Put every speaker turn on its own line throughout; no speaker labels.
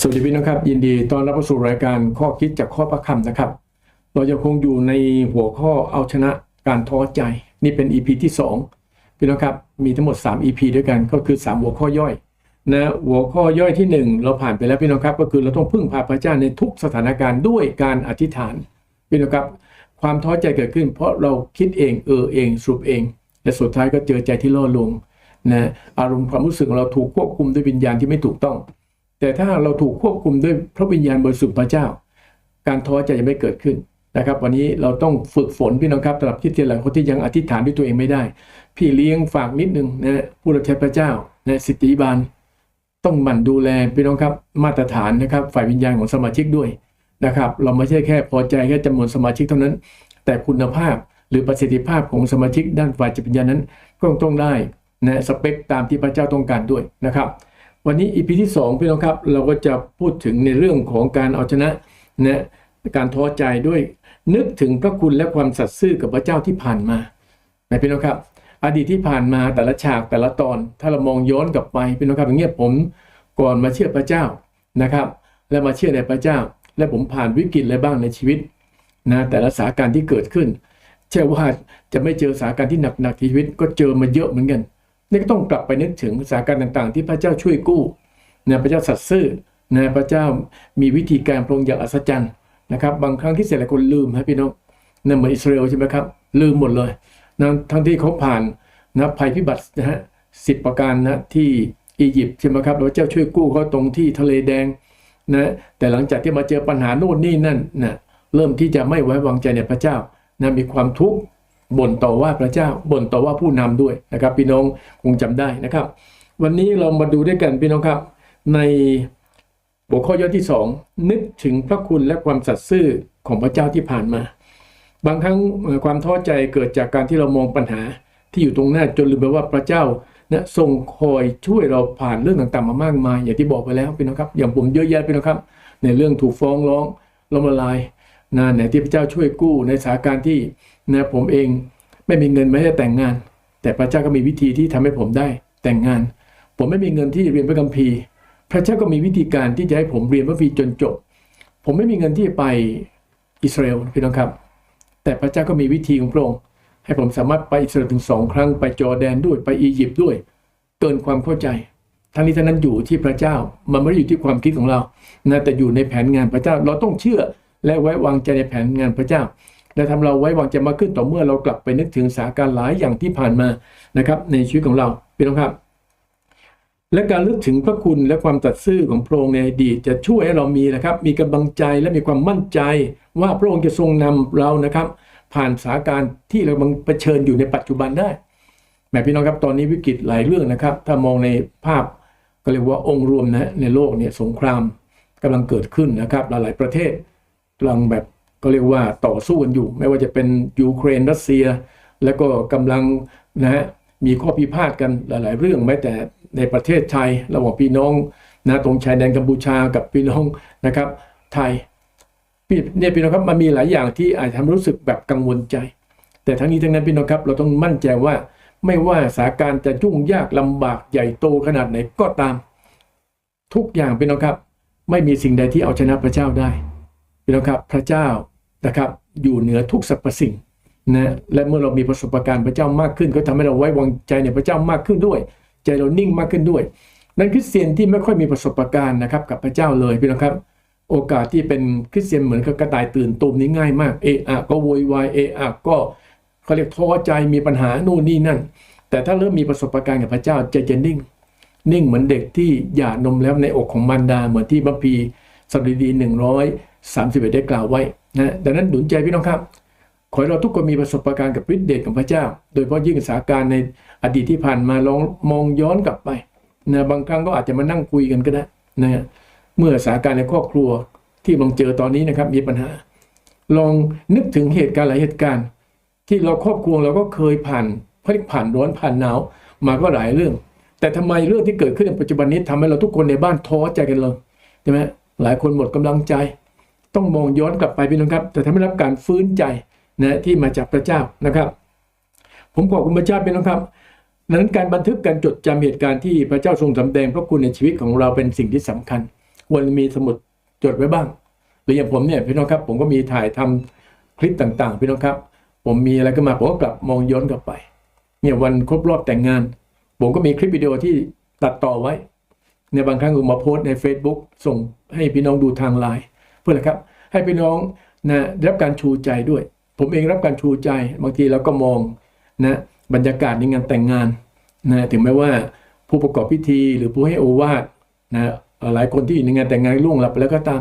สวัสดีพี่น้องครับ ยินดีต้อนรับเข้าสู่รายการข้อคิดจากข้อพระคำนะครับ เรายังคงอยู่ในหัวข้อเอาชนะการท้อใจ นี่เป็น EP ที่ 2 พี่น้องครับ มีทั้งหมด 3 EP ด้วยกันก็คือ 3 หัวข้อย่อยนะหัวข้อย่อยทีหนึ่1 เราผ่านไปแล้วพี่น้องครับ ก็คือเราต้องพึ่งพาพระเจ้าในทุกสถานการณ์ด้วยการอธิษฐานพี่น้องครับความท้อใจเกิดขึ้น เพราะเราคิดเองเออเองสรุปเองและสุดท้ายก็เจอใจที่ล่อลวงนะอารมณ์ความรู้สึกของเราถูกควบคุมด้วยวิญญาณที่ไม่ถูกต้อง แต่ถ้าเราถูกควบคุมด้วยพระวิญญาณบริสุทธิ์พระเจ้า การท้อใจจะไม่เกิดขึ้นนะครับ วันนี้เราต้องฝึกฝนพี่น้องครับสำหรับที่เทียนหลังคนที่ยังอธิษฐานด้วยตัวเองไม่ได้ พี่เลี้ยงฝากนิดนึงนะผู้รับใช้พระเจ้านะสิทธิบาลต้องหมั่นดูแลพี่น้องครับมาตรฐานนะครับ ฝ่ายวิญญาณของสมาชิกด้วยนะครับ เราไม่ใช่แค่พอใจแค่จำนวนสมาชิกเท่านั้น แต่คุณภาพหรือประสิทธิภาพของสมาชิกด้านฝ่ายจิตวิญญาณนั้นก็ต้องได้นะสเปคตามที่พระเจ้าต้องการด้วยนะครับ วันนี้อีพีที่2พี่น้องครับเราก็จะพูดถึงในเรื่องของการเอาชนะนะการท้อใจด้วยนึกถึงพระคุณและความสัตย์ซื่อกับพระเจ้าที่ผ่านมานะพี่น้องครับ อดีตที่ผ่านมาแต่ละฉากแต่ละตอน ถ้าเรามองย้อนกลับไปพี่น้องครับอย่างเงี้ยผมก่อนมาเชื่อพระเจ้านะครับ และมาเชื่อในพระเจ้า และผมผ่านวิกฤตอะไรบ้างในชีวิตนะแต่ละสถานการณ์ที่เกิดขึ้นใช่ว่าจะไม่เจอสถานการณ์ที่หนักๆในชีวิตก็เจอมาเยอะเหมือนกัน นี่ก็ต้องกลับไปนึกถึงสถานการณ์ต่างๆ ที่พระเจ้าช่วยกู้นะพระเจ้าสัตย์ซื่อนะพระเจ้ามีวิธีการปรงอย่างอัศจรรย์นะครับ บางครั้งที่เสร็จหลายคนลืมนะพี่น้องนะเหมือนอิสราเอลใช่ไหมครับ ลืมหมดเลยนะทั้งที่เขาผ่านนะภัยพิบัตินะฮะสิบประการนะที่อียิปต์ใช่ไหมครับแล้วพระเจ้าช่วยกู้เขาตรงที่ทะเลแดงนะแต่หลังจากที่มาเจอปัญหาโน่นนี่นั่นนะเริ่มที่จะไม่ไว้วางใจในพระเจ้านะมีความทุกข์ บ่นต่อว่าพระเจ้าบ่นต่อว่าผู้นำด้วยนะครับ พี่น้องคงจำได้นะครับ วันนี้เรามาดูด้วยกันพี่น้องครับ ในหัวข้อย่อยที่สองนึกถึงพระคุณและความสัตย์ซื่อของพระเจ้าที่ผ่านมา บางครั้งความท้อใจเกิดจากการที่เรามองปัญหาที่อยู่ตรงหน้าจนลืมไปว่าพระเจ้านะทรงคอยช่วยเราผ่านเรื่องต่างๆมามากมาย อย่างที่บอกไปแล้วพี่น้องครับ อย่างผมเยอะแยะพี่น้องครับ ในเรื่องถูกฟ้องร้องล้มละลายนะไหนที่พระเจ้าช่วยกู้ในสถานการณ์ที่ นะผมเองไม่มีเงินไม่ได้แต่งงาน แต่พระเจ้าก็มีวิธีที่ทำให้ผมได้แต่งงาน ผมไม่มีเงินที่จะเรียนพระคัมภีร์ พระเจ้าก็มีวิธีการที่จะให้ผมเรียนพระคัมภีร์จนจบ ผมไม่มีเงินที่จะไปอิสราเอลพี่น้องครับ แต่พระเจ้าก็มีวิธีของพระองค์ให้ผมสามารถไปอิสราเอลถึงสองครั้งไปจอร์แดนด้วยไปอียิปต์ด้วย เกินความเข้าใจทั้งนี้ทั้งนั้นอยู่ที่พระเจ้ามันไม่ได้อยู่ที่ความคิดของเรานะแต่อยู่ในแผนงานพระเจ้าเราต้องเชื่อและไว้วางใจในแผนงานพระเจ้า และทำเราไว้วางใจมากขึ้นต่อเมื่อเรากลับไปนึกถึงสถานการณ์หลายอย่างที่ผ่านมานะครับในชีวิตของเราพี่น้องครับ และการลึกถึงพระคุณและความตัดซื่อของพระองค์ในอดีตจะช่วยให้เรามีนะครับ มีกำลังใจและมีความมั่นใจ ว่าพระองค์จะทรงนำเรานะครับ ผ่านสถานการณ์ที่เรากำลังเผชิญอยู่ในปัจจุบันได้แหม่พี่น้องครับตอนนี้วิกฤตหลายเรื่องนะครับ ถ้ามองในภาพก็เรียกว่าองค์รวมนะในโลกเนี่ยสงครามกำลังเกิดขึ้นนะครับ หลายๆประเทศกำลังแบบ ก็เรียกว่าต่อสู้กันอยู่ ไม่ว่าจะเป็นยูเครนรัสเซีย แล้วก็กำลังนะฮะมีข้อพิพาทกันหลาย ๆ เรื่องแม้แต่ในประเทศไทยระหว่างพี่น้องนะตรงชายแดนกัมพูชากับพี่น้องนะครับไทยพี่เนี่ยพี่น้องครับมันมีหลายอย่างที่อาจทำรู้สึกแบบกังวลใจ แต่ทั้งนี้ทั้งนั้นพี่น้องครับ เราต้องมั่นใจว่าไม่ว่าสถานการณ์จะยุ่งยากลำบากใหญ่โตขนาดไหนก็ตาม ทุกอย่างพี่น้องครับ ไม่มีสิ่งใดที่เอาชนะพระเจ้าได้ พี่น้องครับพระเจ้านะครับอยู่เหนือทุกสรรพสิ่งนะและเมื่อเรามีประสบการณ์พระเจ้ามากขึ้น ก็ทำให้เราไว้วางใจในพระเจ้ามากขึ้นด้วย ใจเรานิ่งมากขึ้นด้วย นั้นคริสเตียนที่ไม่ค่อยมีประสบการณ์นะครับกับพระเจ้าเลยพี่น้องครับ โอกาสที่เป็นคริสเตียนเหมือนกับกระต่ายตื่นตูมนี้ง่ายมากเอะอะก็โวยวายเอะอะก็เขาเรียกท้อใจมีปัญหาโน่นนี่นั่น แต่ถ้าเริ่มมีประสบการณ์กับพระเจ้าใจจะนิ่ง นิ่งเหมือนเด็กที่หย่านมแล้วในอกของมารดาเหมือนที่บัมพีสดุดีหนึ่งร้อย สามสิบเอ็ดได้กล่าวไว้นะดังนั้นหนุนใจพี่น้องครับ ขอให้เราทุกคนมีประสบการณ์กับฤทธิเดชของพระเจ้า โดยเฉพาะยิ่งสาการในอดีตที่ผ่านมาลองมองย้อนกลับไปนะบางครั้งก็อาจจะมานั่งคุยกันก็ได้นะเมื่อสาการในครอบครัวที่กำลังเจอตอนนี้นะครับมีปัญหา ลองนึกถึงเหตุการณ์หลายเหตุการณ์ ที่เราครอบครัวเราก็เคยผ่านเขาเรียกผ่านร้อนผ่านหนาวมาก็หลายเรื่อง แต่ทำไมเรื่องที่เกิดขึ้นในปัจจุบันนี้ทำให้เราทุกคนในบ้านท้อใจกันเลยใช่ไหมหลายคนหมดกำลังใจ ต้องมองย้อนกลับไปพี่น้องครับ แต่ทำให้รับการฟื้นใจนะที่มาจากพระเจ้านะครับ ผมขอบคุณพระเจ้าพี่น้องครับดังนั้นการบันทึกการจดจำเหตุการณ์ที่พระเจ้าทรงสำแดงพระคุณในชีวิตของเราเป็นสิ่งที่สำคัญควรมีสมุดจดไว้บ้างหรืออย่างผมเนี่ยพี่น้องครับ ผมก็มีถ่ายทำคลิปต่างๆพี่น้องครับ ผมมีอะไรก็มาผมก็กลับมองย้อนกลับไปเนี่ยวันครบรอบแต่งงาน ผมก็มีคลิปวิดีโอที่ตัดต่อไว้ ในบางครั้งผมมาโพสต์ใน Facebook ส่งให้พี่น้องดูทางไลน์ พื่ออะไรครับ ให้พี่น้องนะได้รับการชูใจด้วย ผมเองรับการชูใจ บางทีเราก็มองนะบรรยากาศในงานแต่งงานนะถึงแม้ว่าผู้ประกอบพิธีหรือผู้ให้โอวาทนะหลายคนที่ในงานแต่งงานล่วงลับไปแล้วก็ตาม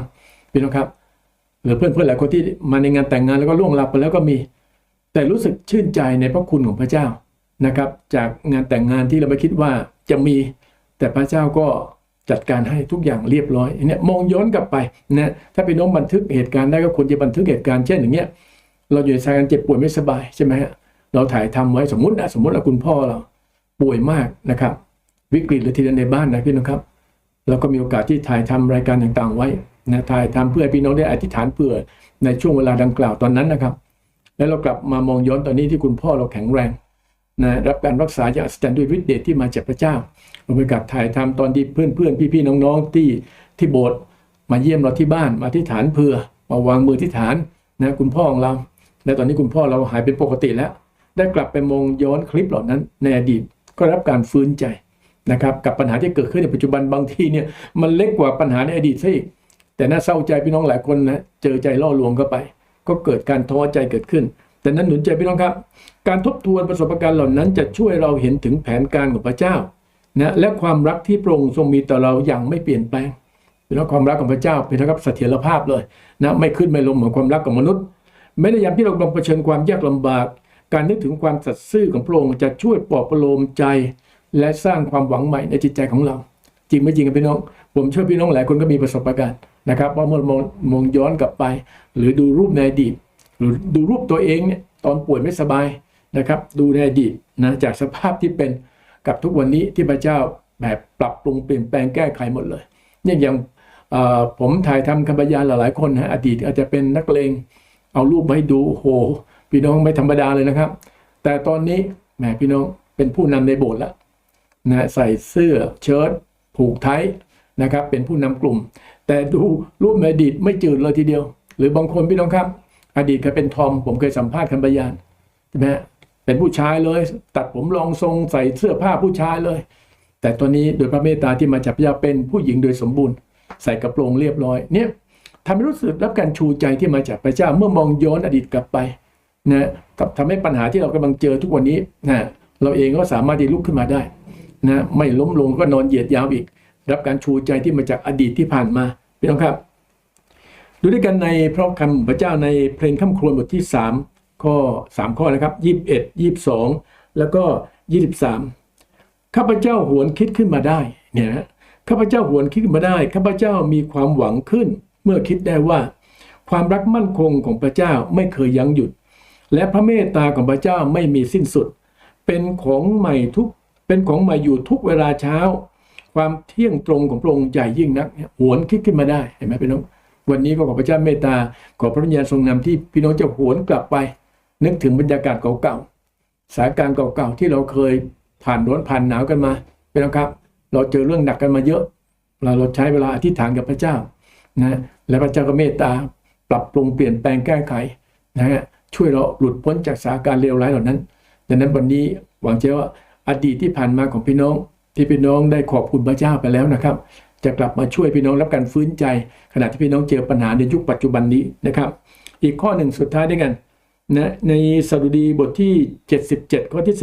พี่น้องครับหรือเพื่อนเพื่อนหลายคนที่มาในงานแต่งงานแล้วก็ล่วงลับไปแล้วก็มี แต่รู้สึกชื่นใจในพระคุณของพระเจ้านะครับ จากงานแต่งงานที่เราไม่คิดว่าจะมี แต่พระเจ้าก็ จัดการให้ทุกอย่างเรียบร้อยเนี่ยมองย้อนกลับไปนะถ้าพี่น้องบันทึกเหตุการณ์ได้ก็ควรจะบันทึกเหตุการณ์เช่นอย่างเงี้ยเราอยู่ในสถานการณ์เจ็บป่วยไม่สบายใช่ไหมฮะเราถ่ายทำไว้สมมตินะสมมติว่าคุณพ่อเราป่วยมากนะครับ วิกฤตหรือทีเดียวในบ้านนะพี่น้องครับเราก็มีโอกาสที่ถ่ายทำรายการต่างๆไว้นะถ่ายทำเพื่อพี่น้องได้อธิษฐานเผื่อในช่วงเวลาดังกล่าวตอนนั้นนะครับ แล้วเรากลับมามองย้อนตอนนี้ที่คุณพ่อเราแข็งแรง นะรับการรักษาอย่างอัศจรรย์ด้วยฤทธิ์เดชที่มาจากพระเจ้าเราไปกับถ่ายทำตอนที่เพื่อนๆพี่ๆน้องๆที่ที่โบสถ์มาเยี่ยมเราที่บ้านมาที่ฐานเผื่อมาวางมือที่ฐานนะคุณพ่อของเรา และตอนนี้คุณพ่อเราหายเป็นปกติแล้ว ได้กลับไปมองย้อนคลิปเหล่านั้น ในอดีตก็รับการฟื้นใจนะครับกับปัญหาที่เกิดขึ้นในปัจจุบันบางทีเนี่ยมันเล็กกว่าปัญหาในอดีตซะอีกแต่น่าเศร้าใจพี่น้องหลายคนนะเจอใจล่อลวงเข้าไป ก็เกิดการท้อใจเกิดขึ้น แต่นั้นหนุนใจพี่น้องครับ การทบทวนประสบการณ์เหล่านั้นจะช่วยเราเห็นถึงแผนการของพระเจ้านะและความรักที่พระองค์ทรงมีต่อเราอย่างไม่เปลี่ยนแปลงเป็นความรักของพระเจ้าเป็นนะครับเสถียรภาพเลยนะไม่ขึ้นไม่ลงเหมือนความรักของมนุษย์ไม่ได้ยามที่เรากำลังเผชิญความยากลำบาก การนึกถึงความสัตย์ซื่อของพระองค์จะช่วยปลอบประโลมใจ และสร้างความหวังใหม่ในจิตใจของเรา จริงไม่จริงครับพี่น้อง ผมเชื่อพี่น้องหลายคนก็มีประสบการณ์นะครับว่าเมื่อมองมองย้อนกลับไป หรือดูรูปในอดีต หรือดูรูปตัวเองเนี่ยตอนป่วยไม่สบายนะครับ ดูในอดีตนะจากสภาพที่เป็นกับทุกวันนี้ที่พระเจ้าแบบปรับปรุงเปลี่ยนแปลงแก้ไขหมดเลยเนี่ยอย่างผมถ่ายทำคำพยานหลายๆคนนะอดีตอาจจะเป็นนักเลงเอารูปมาให้ดูโหพี่น้องไม่ธรรมดาเลยนะครับ แต่ตอนนี้แหมพี่น้องเป็นผู้นำในโบสถ์แล้วนะใส่เสื้อเชิ้ตผูกไทยนะครับเป็นผู้นำกลุ่ม แต่ดูรูปในอดีตไม่จืดเลยทีเดียว หรือบางคนพี่น้องครับ อดีตเคยเป็นทอมผมเคยสัมภาษณ์คำพยานใช่ไหมเป็นผู้ชายเลย ตัดผมรองทรงใส่เสื้อผ้าผู้ชายเลย แต่ตอนนี้โดยพระเมตตาที่มาจากพระเจ้าเป็นผู้หญิงโดยสมบูรณ์ ใส่กระโปรงเรียบร้อยเนี่ยทำให้รู้สึกรับการชูใจที่มาจากพระเจ้าเมื่อมองย้อนอดีตกลับไปนะทำให้ปัญหาที่เรากำลังเจอทุกวันนี้นะเราเองก็สามารถที่ลุกขึ้นมาได้นะไม่ล้มลงก็นอนเหยียดยาวอีก รับการชูใจที่มาจากอดีตที่ผ่านมาพี่น้องครับ ดูด้วยกันในพระคำพระเจ้าในเพลงข้ามครวญบทที่ 3 ข้อ 3 ข้อนะครับ 21 22 แล้วก็ 23 ข้าพเจ้าหวนคิดขึ้นมาได้เนี่ยนะข้าพเจ้าหวนคิดขึ้นมาได้ข้าพเจ้ามีความหวังขึ้น เมื่อคิดได้ว่า ความรักมั่นคงของพระเจ้าไม่เคยยั้งหยุด และพระเมตตาของพระเจ้าไม่มีสิ้นสุด เป็นของใหม่ทุกเป็นของใหม่อยู่ทุกเวลาเช้า ความเที่ยงตรงของพระองค์ใหญ่ยิ่งนักหวนคิดขึ้นมาได้เห็นไหมพี่น้อง วันนี้ก็ขอพระเจ้าเมตตาขอพระวิญญาณทรงนำที่พี่น้องจะหวนกลับไป นึกถึงบรรยากาศเก่าๆสถานการณ์เก่าๆที่เราเคยผ่านร้อนผ่านหนาวกันมาพี่น้องครับ เราเจอเรื่องหนักกันมาเยอะ เราเราใช้เวลาอธิษฐานกับพระเจ้านะและพระเจ้าก็เมตตาปรับปรุงเปลี่ยนแปลงแก้ไขนะฮะช่วยเราหลุดพ้นจากสถานการณ์เลวร้ายเหล่านั้น ดังนั้นวันนี้หวังเชื่อว่าอดีตที่ผ่านมาของพี่น้องที่พี่น้องได้ขอบคุณพระเจ้าไปแล้วนะครับ จะกลับมาช่วยพี่น้องรับการฟื้นใจ ขณะที่พี่น้องเจอปัญหาในยุคปัจจุบันนี้นะครับ อีกข้อหนึ่งสุดท้ายด้วยกันนะในสดุดีบทที่ 77 ข้อที่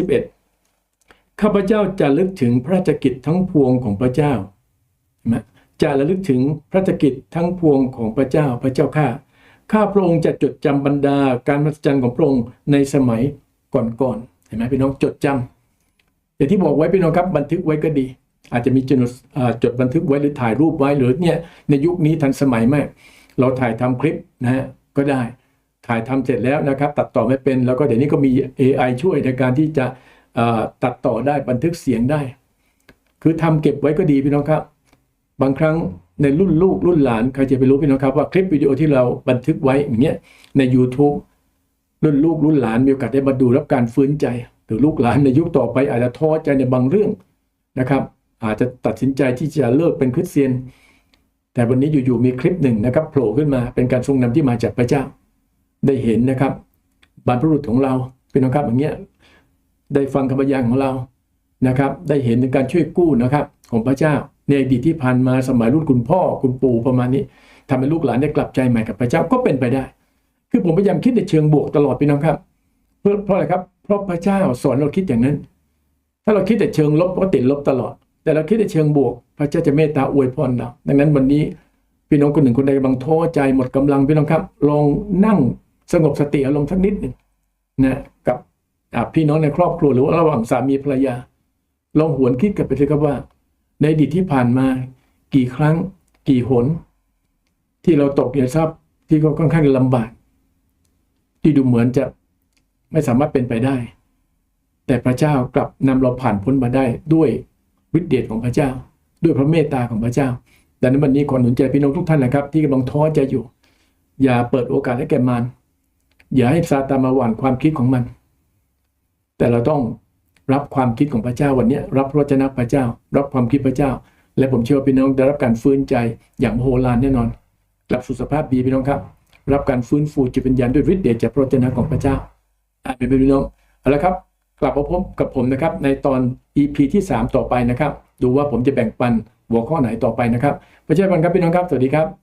11 ข้าพเจ้าจะลึกถึงพระราชกิจทั้งพวงของพระเจ้าเห็นไหมจะระลึกถึงพระราชกิจทั้งพวงของพระเจ้าพระเจ้าข้าข้าพระองค์จะจดจำบรรดาการมหัศจรรย์ของพระองค์ในสมัยก่อนๆเห็นไหมพี่น้องจดจำอย่างที่บอกไว้พี่น้องครับบันทึกไว้ก็ดี อาจจะมีจดจดบันทึกไว้หรือถ่ายรูปไว้หรือเนี่ยในยุคนี้ทันสมัยมากเราถ่ายทำคลิปนะฮะก็ได้ถ่ายทำเสร็จแล้วนะครับ ตัดต่อไม่เป็นแล้วก็เดี๋ยวนี้ก็มี AI ช่วยในการที่จะตัดต่อได้บันทึกเสียงได้ คือทำเก็บไว้ก็ดีพี่น้องครับ บางครั้งในรุ่นลูกรุ่นหลานใครจะไปรู้พี่น้องครับว่าคลิปวิดีโอที่เราบันทึกไว้อย่างเงี้ยใน YouTube รุ่นลูกรุ่นหลานมีโอกาสได้มาดูรับการฟื้นใจ หรือลูกหลานในยุคต่อไปอาจจะท้อใจในบางเรื่องนะครับ อาจจะตัดสินใจที่จะเลิกเป็นคริสเตียน แต่วันนี้อยู่ๆมีคลิปหนึ่งนะครับโผล่ขึ้นมาเป็นการทรงนำที่มาจากพระเจ้า ได้เห็นนะครับบรรพบุรุษของเราเป็นนะครับอย่างเงี้ยได้ฟังคำบรรยายของเรานะครับ ได้เห็นในการช่วยกู้นะครับ ของพระเจ้าในอดีตที่ผ่านมาสมัยรุ่นคุณพ่อคุณปู่ประมาณนี้ทำให้ลูกหลานได้กลับใจใหม่กับพระเจ้าก็เป็นไปได้ คือผมพยายามคิดในเชิงบวกตลอดพี่น้องครับ เพราะเพราะอะไรครับ เพราะพระเจ้าสอนเราคิดอย่างนั้น ถ้าเราคิดแต่เชิงลบก็ติดลบตลอด แต่เราคิดในเชิงบวก พระเจ้าจะเมตตาอวยพรเราดังนั้นวันนี้พี่น้องคนหนึ่งคนใดกำลังท้อใจหมดกำลังพี่น้องครับ ลองนั่งสงบสติอารมณ์สักนิดหนึ่งนะกับพี่น้องในครอบครัวหรือว่าระหว่างสามีภรรยา ลองหวนคิดกับไปเลยครับว่า ในอดีตที่ผ่านมา กี่ครั้ง กี่หน ที่เราตกอยู่ทรัพย์ที่ก็ค่อนข้างลำบาก ที่ดูเหมือนจะไม่สามารถเป็นไปได้ แต่พระเจ้ากลับนำเราผ่านพ้นมาได้ด้วย ฤทธิเดชของพระเจ้า ด้วยพระเมตตาของพระเจ้าดังนั้นวันนี้ขอหนุนใจพี่น้องทุกท่านนะครับ ที่กำลังท้อใจอยู่ อย่าเปิดโอกาสให้แก่มารอย่าให้ซาตานมาหว่านความคิดของมัน แต่เราต้องรับความคิดของพระเจ้าวันนี้ รับพระวจนะพระเจ้า รับความคิดพระเจ้า และผมเชื่อว่าพี่น้องได้รับการฟื้นใจอย่างโหฬารแน่นอนกลับสู่สภาพดีพี่น้องครับ รับการฟื้นฟูจิตวิญญาณด้วยฤทธิ์เดชจากพระวจนะของพระเจ้าอาเป็นพี่น้องเอาละครับ กลับมาพบกับผมนะครับในตอน EP ที่ 3 ต่อไปนะครับ ดูว่าผมจะแบ่งปันหัวข้อไหนต่อไปนะครับพระเจ้าบันครับพี่น้องครับ สวัสดีครับ